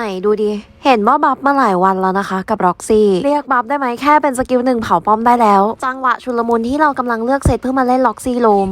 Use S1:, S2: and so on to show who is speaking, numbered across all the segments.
S1: ไหนดูดิ เห็นว่าบัฟมาหลายวันแล้วนะคะ กับร็อกซี่ เรียกบัฟได้ไหมแค่เป็นสกิลหนึ่งเผาป้อมได้แล้ว จังหวะชุลมุนที่เรากำลังเลือกเซตเพื่อมาเล่นล็อกซี่โลม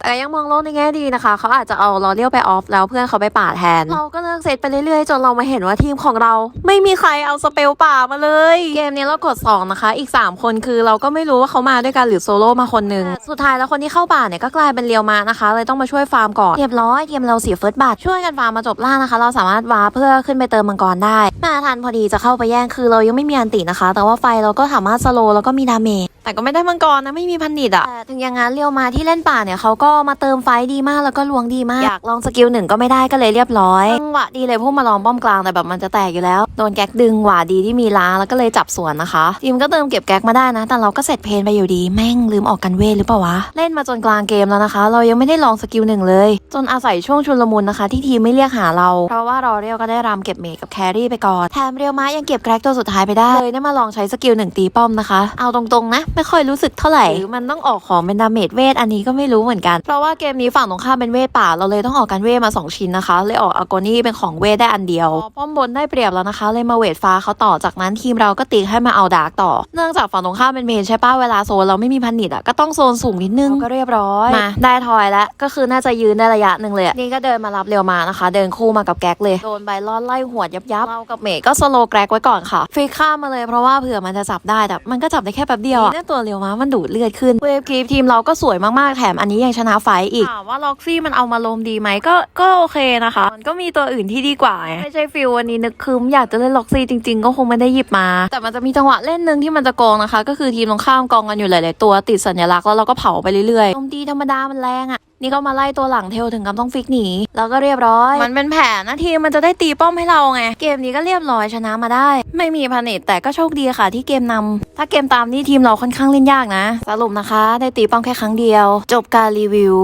S1: แต่ยังมองโลกในแง่ดีนะคะ เขาอาจจะเอาลอเลียวไปออฟแล้วเพื่อนเขาไปป่าแทน เราก็เลือกเซตไปเรื่อยๆ จนเรามาเห็นว่าทีมของเรา ไม่มีใครเอาสเปลป่ามาเลย เกมนี้เรากด 2 นะคะ อีก 3 คนคือเราก็ไม่รู้ว่าเขามาด้วยกันหรือโซโล่มาคนหนึ่งสุดท้ายแล้วคนที่เข้าป่าเนี่ยก็กลายเป็นเรียวมานะคะ เลยต้องมาช่วยฟาร์มก่อนเรียบร้อยทีมเราเสียเฟิร์สบัตช่วยกันฟาร์มมาจบล่านะคะ เราสามารถวาร์ปเพื่อขึ้นไปเติมมังกรได้ มาทันพอดีจะเข้าไปแย่งคือเรายังไม่มีอันตินะคะ แต่ว่าไฟเราก็สามารถสโลว์แล้วก็มีดาเมจ แต่ก็ไม่ได้มังกรนะไม่มีพันนิดอะแต่ถึงอย่างนั้นเรียวมาที่เล่นป่าเนี่ยเขาก็มาเติมไฟดีมากแล้วก็ลวงดีมากอยากลองสกิลหนึ่งก็ไม่ได้ก็เลยเรียบร้อยจังหวะดีเลยพุ่งมาลองป้อมกลางแต่แบบมันจะแตกอยู่แล้วโดนแก๊กดึงหวาดีที่มีล้างแล้วก็เลยจับสวนนะคะทีมก็เติมเก็บแก๊กมาได้นะ แต่เราก็เสร็จเพนไปอยู่ดีแม่งลืมออกกันเวทหรือเปล่าวะเล่นมาจนกลางเกมแล้วนะคะ เรายังไม่ได้ลองสกิลหนึ่งเลย จนอาศัยช่วงชุลมุนนะคะ ที่ทีมไม่เรียกหาเรา เพราะว่ารอเรียวก็ได้รำเก็บเมจกับแครี่ไปก่อนแถมเรียวมายังเก็บแกร็กตัวสุดท้ายไปได้เลยได้มาลองใช้สกิลหนึ่งตีป้อมนะคะ เอาตรงๆนะไม่ค่อยรู้สึกเท่าไหร่หรือมันต้องออกของเป็นดาเมจเวทอันนี้ก็ไม่รู้เหมือนกัน เพราะว่าเกมนี้ฝั่งตรงข้ามเป็นเวทป่า เราเลยต้องออกกันเวทมาสองชิ้นนะคะ เลยออกอาโกนี่เป็นของเวทได้อันเดียวพอป้อมบนได้เปรียบแล้วนะคะ เลยมาเวทฟ้าเขาต่อจากนั้นทีมเราก็ตีให้มาเอาดาร์กต่อ เนื่องจากฝั่งตรงข้ามเป็นเมนใช่ป้ะเวลาโซนเราไม่มีพันนิดอะก็ต้องโซนสูงนิดนึงก็เรียบร้อยมาได้ทอยแล้วก็คือน่าจะยืนได้ระยะหนึ่งเลยอะนี่ก็เดินมารับเร็วมานะคะ เดินคู่มากับแก๊กเลยโดนใบลอนไล่หวดยับยับเรากับเมย์ก็สโลว์แก๊กไว้ก่อนค่ะฟรีข้ามมาเลยเพราะว่าเผื่อมันจะจับได้แต่มันก็จับได้แค่แป๊บเดียวอะเนี่ยตัวเร็วมามันดูดเลือดขึ้นเวฟคลิปทีมเราก็สวยมากๆ แถมอันนี้ยังชนะไฟท์อีกถามว่าล็อกซี่มันเอามาลมดีไหมก็ก็โอเคนะคะ มันก็มีตัวอื่นที่ดีกว่าไงไม่ใช่ฟิลวันนี้นึกคืมอยากจะเล่นล็อกซี่จริง ๆ ก็คงไม่ได้หยิบมา แต่มันจะมีจังหวะเล่นหนึ่งที่มันจะโกงนะคะ ก็คือทีมตรงข้ามกองกันอยู่หลาย ๆ ตัวติดสัญลักษณ์แล้วเราก็เผาไปเรื่อยๆลมดีธรรมดามันแรงอะ นี่ก็มาไล่ตัวหลังเทลถึงกับต้องฟิกหนี แล้วก็เรียบร้อย มันเป็นแผนนะทีมมันจะได้ตีป้อมให้เราไง เกมนี้ก็เรียบร้อยชนะมาได้ ไม่มีพานิชแต่ก็โชคดีค่ะที่เกมนำถ้าเกมตามนี่ทีมเราค่อนข้างเล่นยากนะ สรุปนะคะ ได้ตีป้อมแค่ครั้งเดียว จบการรีวิว